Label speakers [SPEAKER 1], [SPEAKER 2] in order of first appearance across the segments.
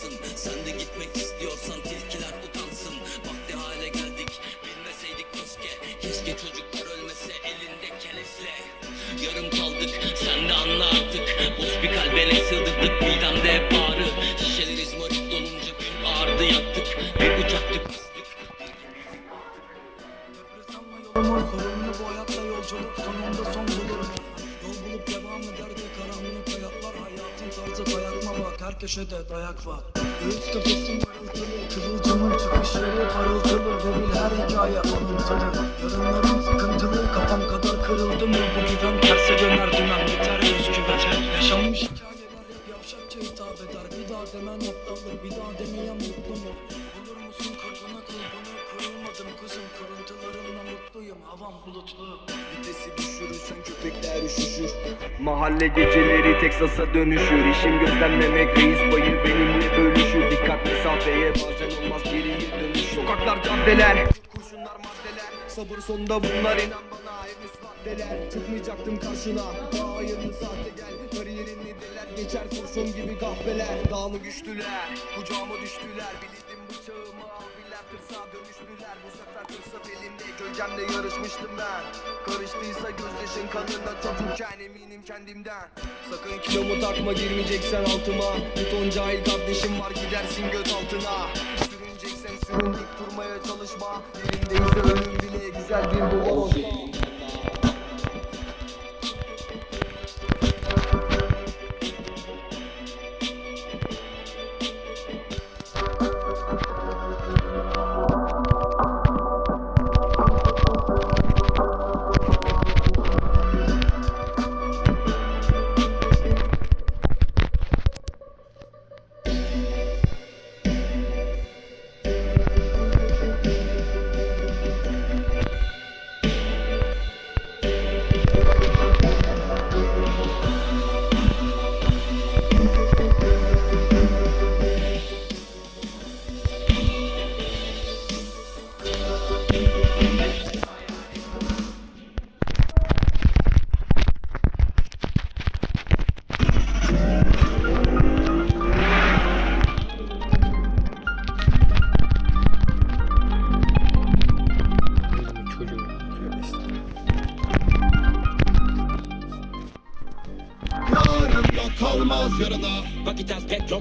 [SPEAKER 1] utansın Sen
[SPEAKER 2] de gitmek istiyorsan tilkiler utansın. Bak ne hale geldik bilmeseydik keşke. Keşke çocuklar ölmese elinde kelesle Yarım kaldık sen de anla artık. Boş bir kalbe ne sığdırdık midemde hep ağrı. Köşede dayak var. Göğüs kafesim parıltılı Kıvılcımın çıkış yeri parıltılı Ve bil her hikaye anıntılı Yarınlarım sıkıntılı Kafam kadar kırıldı mı? Bu güven Terse döner dümen biter özgüven Yaşanmış hikayeler hep yavşakça hitap eder. Bir daha demen aptallık bir daha demeyen mutlu mu? Olur musun kurtuna kulbuna Kırılmadım kızım kırıntılarımla mutluyum Havam bulutlu.
[SPEAKER 3] Vitesi düşürürsen köpekler üşüşür. Mahalle geceleri Teksas'a dönüşür. İşim gözlemlemek reis bayır benimle bölüşür. Dikkat mesafeye bazen olmaz geriye dönüş. Sokaklar caddeler. Kurşunlar maddeler. Sabır sonunda bunlar inan bana henüz maddeler. Çıkmayacaktım karşına. Daha hayırlı sahte gel. Kariyerini deler geçer kurşun gibi kahveler. Daha mı güçlüler. Kucağıma düştüler. Bildim bıçağımı albiler Tırsağa dönüştüler. Bu sefer Gölgemle yarışmıştım ben. Karıştıysa gözyaşın kanında çocukken eminim kendimden. Sakın kilomu takma girmeyeceksen altıma. Bir ton cahil kardeşim var gidersin göt altına. Sürüneceksen sürün dik durmaya çalışma. Yerindeyse ölüm bile güzel bir duvar olsun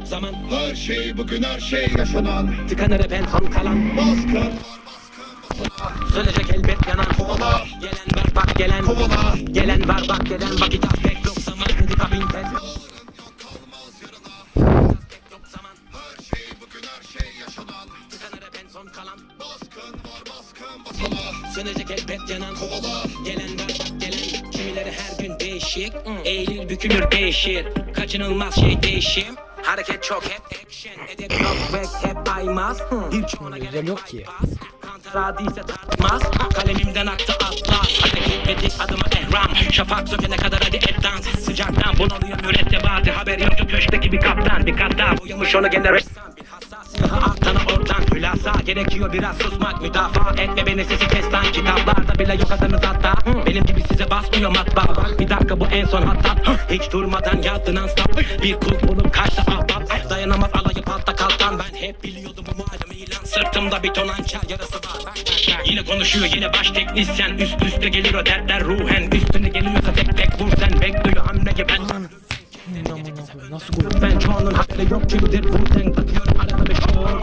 [SPEAKER 1] zaman.
[SPEAKER 4] Her şey bugün her şey yaşanan.
[SPEAKER 1] Tıkanır hep en son kalan.
[SPEAKER 4] Baskın
[SPEAKER 1] Sönecek elbet yanan
[SPEAKER 4] Kovala
[SPEAKER 1] Gelen var bak gelen.
[SPEAKER 4] Kovala
[SPEAKER 1] Gelen var bak gelen. Vakit az pek çok zaman. Dedi kabin tez Yok zaman
[SPEAKER 4] Her şey bugün her şey basana
[SPEAKER 1] Sönecek elbet yanan
[SPEAKER 4] Kovala
[SPEAKER 1] Gelen var bak gelen. Kimileri her gün değişik. Eğilir bükülür değişir. Kaçınılmaz şey değişim Hareket çok hep action. Edep yok. Ve hep aymaz. Birçoğuna gerek yok ki. Radiyse tartmaz. Kalemimden aktı atlas ettik adıma ehram Şafak sökene kadar hadi et dans. Sıcaktan bunalıyor mürettebatı Haber yoktu köşkteki bir kaptan. Bir kat daha. Boyamış onu gene ressam Hülasa gerekiyor biraz susmak Müdafaa etme beni sesi kes lan. Kitaplarda bile yok adınız hatta. Benim gibi size basmıyor matbaa. Bak bir dakika bu en son hatta. Hiç durmadan yazdı non stop Bir kul bulup kaçtı ahbap Dayanamaz alayı patla kalkan. Ben hep biliyordum bu malum ilan. Sırtımda bir ton hançer yarası var. Yine konuşuyor yine baş teknisyen. Üst üste gelir o dertler ruhen. Üstüne geliyorsa tek tek vur sen Bekliyor. Hamleyi ben
[SPEAKER 5] Nasıl gol?
[SPEAKER 1] ben çoğunun hakkı yok kimdir Wu-Tang atıyorum arada bir şor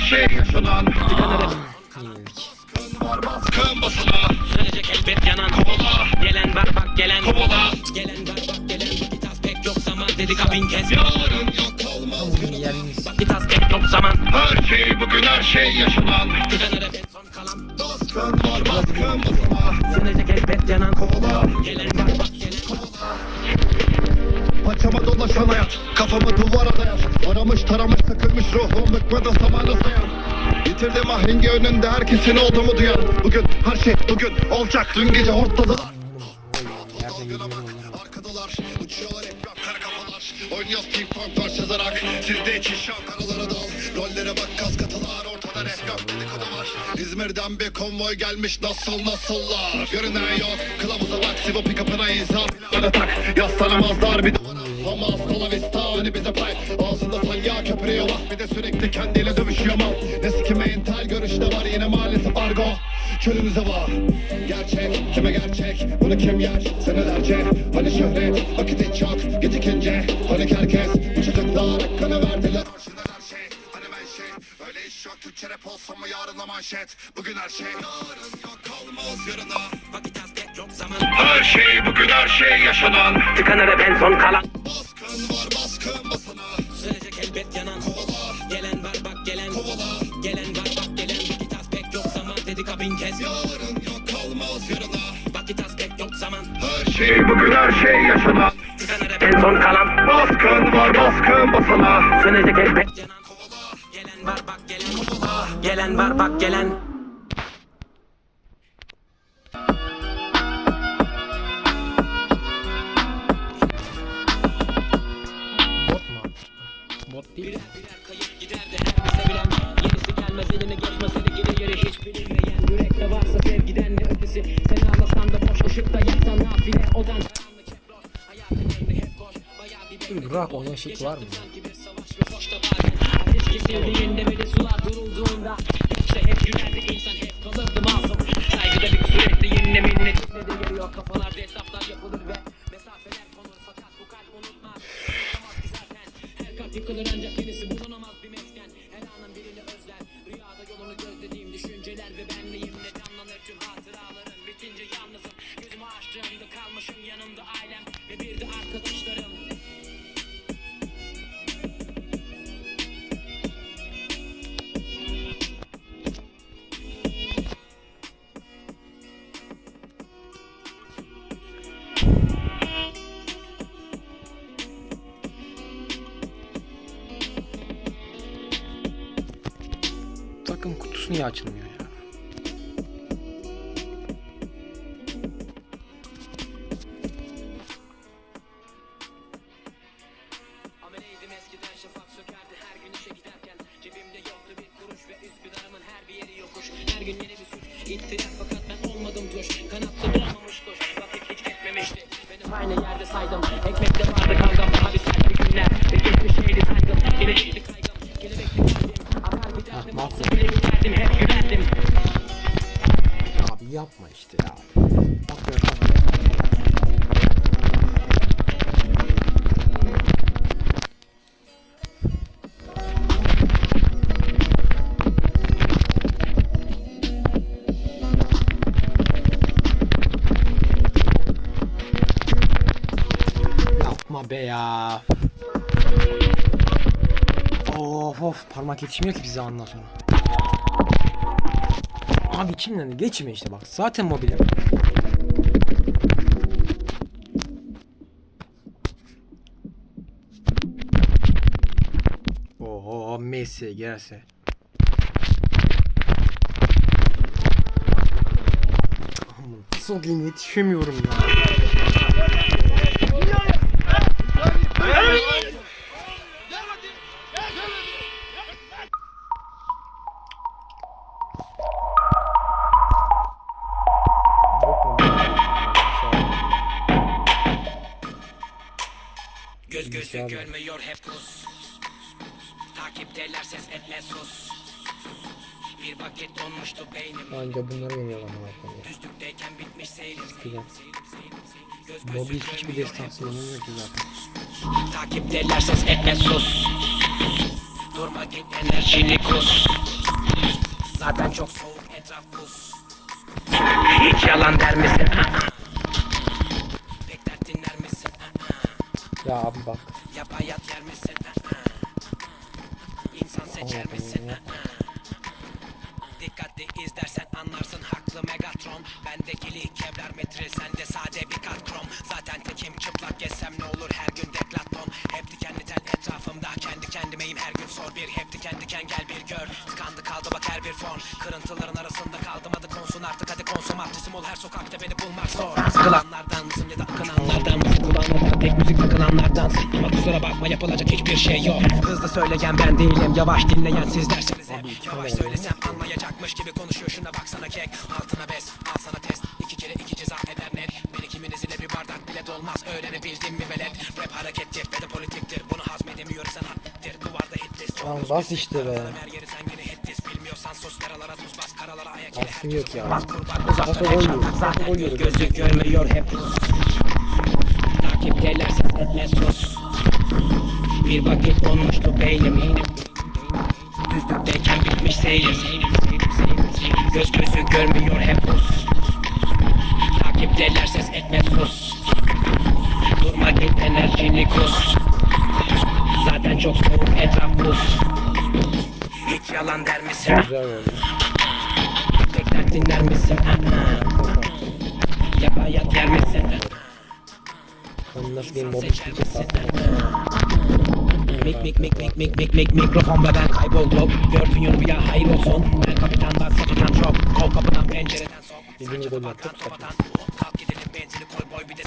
[SPEAKER 4] her şey yaşanan
[SPEAKER 5] Yenildik.
[SPEAKER 4] Var baskın basana
[SPEAKER 1] Sönecek elbet yanan.
[SPEAKER 4] Kovala
[SPEAKER 1] Gelen var bak gelen
[SPEAKER 4] Kovala
[SPEAKER 1] Gelen var bak gelen Vakit az pek çok zaman Dedi kabin kez
[SPEAKER 4] Yarın yok kalmaz.
[SPEAKER 1] Vakit az pek çok zaman.
[SPEAKER 4] Her şey bugün her şey yaşanan.
[SPEAKER 1] Tıkanır hep en son kalan.
[SPEAKER 4] Baskın var baskın basana
[SPEAKER 1] Sönecek elbet yanan.
[SPEAKER 4] Kovala
[SPEAKER 1] Gelen var bak gelen
[SPEAKER 4] Paçama dolaşan hayat Kafamı duvara dayar Aramış taramış sıkılmış ruhum Bıkmadı zamanı sayan. Bitirdim ahengi önünde herkesin olduğumu duyan. Bugün her şey bugün olacak. Dün gece hortladılar Arkadalar. Uçuyorlar hep rap kara kafalar. Oynuyoruz ping pong parçalarak Sizde için şap karalara dal. Rollere bak İzmir'den bir konvoy gelmiş. Nasıl nasıllar? Görünen yok. Kılavuza bak Sivo pick up'ına izah Öyle tak yaslanamazlar bir duvara Ama hasta la vista hani bize pay. Ağzında salya köpürüyor laf Bir de sürekli kendiyle dövüşüyor mal Ne sikime entel görüşte var yine maalesef argo. Körünüze var. Gerçek kime gerçek? Bunu kim yer? Senelerce. Hani şöhret vakit çok gecikince Hani herkes yarına manşet. Bugün her şey. Yarın yok kalmaz yarına.
[SPEAKER 1] Vakit az pek yok zaman.
[SPEAKER 4] Her şey bugün her şey yaşanan.
[SPEAKER 1] Tıkanır hep en son kalan.
[SPEAKER 4] Baskın var baskın basana
[SPEAKER 1] Sönecek elbet yanan.
[SPEAKER 4] Kovala
[SPEAKER 1] Gelen var bak gelen.
[SPEAKER 4] Kovala
[SPEAKER 1] Gelen var bak gelen. Vakit az pek yok zaman. Dedik ha bin kez
[SPEAKER 4] Yarın yok kalmaz yarına.
[SPEAKER 1] Vakit az pek yok zaman.
[SPEAKER 4] Her şey bugün her şey yaşanan.
[SPEAKER 1] Tıkanır hep en son kalan.
[SPEAKER 4] Baskın var baskın basana
[SPEAKER 1] Sönecek elbet yanan. Gelen var bak gelen Gelen var bak gelen
[SPEAKER 5] Bot mu? Bot değil. mi? Rock oyun şekli var mı?
[SPEAKER 1] Sanki bir savaş ve boşta bazen Ateş kesildiğinde ve de sular durulduğunda. Yoksa hep gülerdi insan hep kalırdı masum. Saygıda bir sürekli yenile minnetle de yarıyor Kafalarda hesaplar yapılır ve mesafeler konur. Fakat bu kalp unutmaz. Unutmaz ki Her kalp yıkılır ancak yenisi bulunamaz
[SPEAKER 5] удачными. Ya. Of of parmak yetişmiyor ki bize ondan sonra. Abi kimden de geçme işte bak zaten mobilim. Oho Messi. Aman sokayım yetişemiyorum ya.
[SPEAKER 1] Gözü
[SPEAKER 5] var.
[SPEAKER 1] görmüyor hep kus Takipteler ses etme sus Bir vakit donmuştu beynim
[SPEAKER 5] Anca bunları yeniyor bak.
[SPEAKER 1] Düzlükteyken bitmiş seyrim
[SPEAKER 5] Güzel.
[SPEAKER 1] Gözü
[SPEAKER 5] hiçbir destansı yanılmıyor ki zaten.
[SPEAKER 1] Takipteler ses etme sus Durma git enerjini kus Zaten çok soğuk etraf buz Hiç yalan der misin?
[SPEAKER 5] Ya abi bak.
[SPEAKER 1] Yap hayat yer misin? İnsan seçer misin? Dikkatli izlersen anlarsın haklı Megatron. Bendekili kevlar metre sende sade bir kat krom Zaten tekim çıplak gezsem ne olur her gün deklaton Hep dikenli tel etrafımda kendi kendimeyim. Her gün sor bir Hep diken diken gel bir gör. Tıkandı kaldı bak her bir fon. Kırıntıların arasında kaldım adı konsun artık hadi konsomatrisim ol her sokakta beni bulmak zor. Sıkılanlardansın ya da akınanlardan kulağınlardan tek müzik takılanlardan. Ama kusura bakma yapılacak hiçbir şey yok. Hızlı söyleyen ben değilim yavaş dinleyen sizlersiniz hep Yavaş söylesem anlayacakmış gibi konuşuyor şuna baksana kek. Altına bez al sana test. İki kere iki ceza eder net. Bir ikiminiz ile bir bardak bile dolmaz. Öğrenebildim mi velet? Rap harekettir ve de politiktir. Bunu hazmedemiyorsan haddir Duvarda hit list çok
[SPEAKER 5] Lan bas işte be.
[SPEAKER 1] Bilmiyorsan sus karalara tuz bas karalara ayak ile
[SPEAKER 5] Kim yok ya. Nasıl gol yiyor? Nasıl gol
[SPEAKER 1] göz
[SPEAKER 5] yiyor?
[SPEAKER 1] gözü görmüyor hep. Takipteler ses etme sus. Bir vakit donmuştu beynim. Düzlükteyken bitmiş seyrim Göz gözü görmüyor hep Rus Takipteler ses etme sus Durma git enerjini kus Zaten çok soğuk etraf buz Hiç yalan der misin? Tekrar dinler misin? Aha. Yapayat yer misin?
[SPEAKER 5] Nasıl diyeyim mob
[SPEAKER 1] Mik mik mik mik mik mik mik mikrofon ve ben kayboldum. Gördüğün rüya hayır olsun. Ben kapitan bak satıcan çok. Kol kapıdan pencereden sok.
[SPEAKER 5] Gol yaptı.
[SPEAKER 1] Kafadan Kalk gidelim benzini koy boy Bir de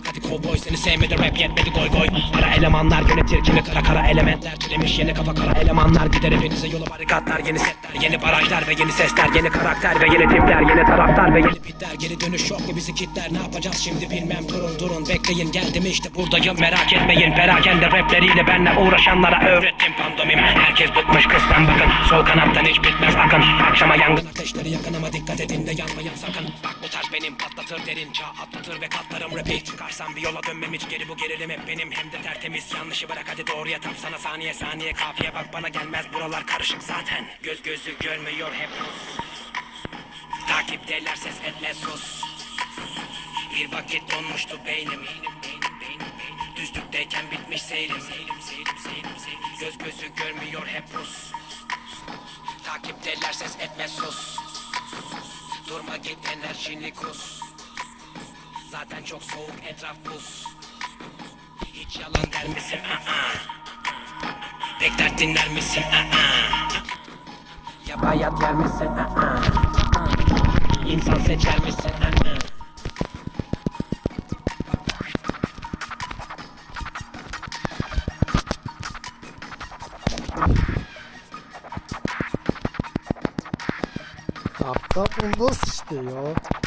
[SPEAKER 1] kalk hadi kovboy Seni sevmedi rap yetmedi goy goy. Kara elemanlar yönetir kimi kara kara elementler Türemiş yeni kafa kara elemanlar Gider hepinize yolu barikatlar Yeni setler yeni barajlar ve yeni sesler Yeni karakter ve yeni tipler Yeni taraftar ve yeni pitler Geri dönüş yok mu bizi kitler? Ne yapacağız şimdi bilmem. Durun durun Bekleyin. Geldim işte buradayım. Merak etmeyin. Perakende rapleriyle benle uğraşanlara öğrettim pandomim. Herkes bıkmış kısmen bakın. Sol kanattan hiç bitmez akın Akşama yangın ateşleri yakın ama dikkat edin de yanmayın sakın. Bak bu tarz benim patlatır derin çağ atlatır ve katlarım rapi Çıkarsam bir yola dönmem hiç geri bu gerilim hep benim. Hem de tertemiz. Yanlışı bırak hadi doğruya tam sana saniye saniye kafiye bak bana gelmez. Buralar karışık zaten. Göz gözü görmüyor hep. Takipteler ses etme sus. Bir vakit donmuştu beynim. Düzlükteyken bitmiş seyrim. Göz gözü görmüyor hep. Rus Takipteler ses etme sus. Durma git enerjini kus Zaten çok soğuk etraf buz Hiç yalan der misin? Aa. Pek dert dinler misin? Aa. Ya bayat yer misin? Aa. İnsan seçer misin? Aa.
[SPEAKER 5] Aptal bu nasıl işte ya?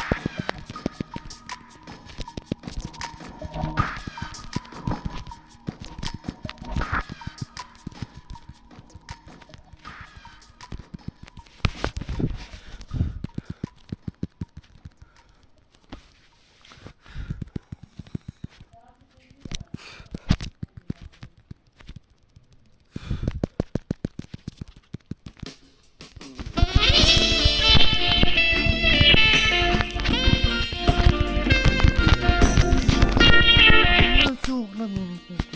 [SPEAKER 5] Çok lan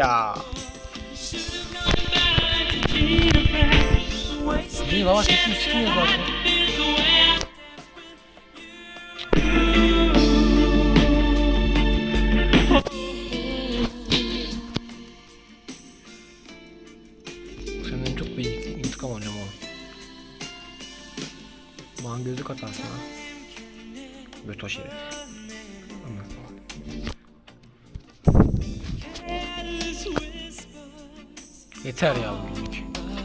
[SPEAKER 5] ya. İyi baba sesim çıkmıyor zaten. Yeter ya bugün.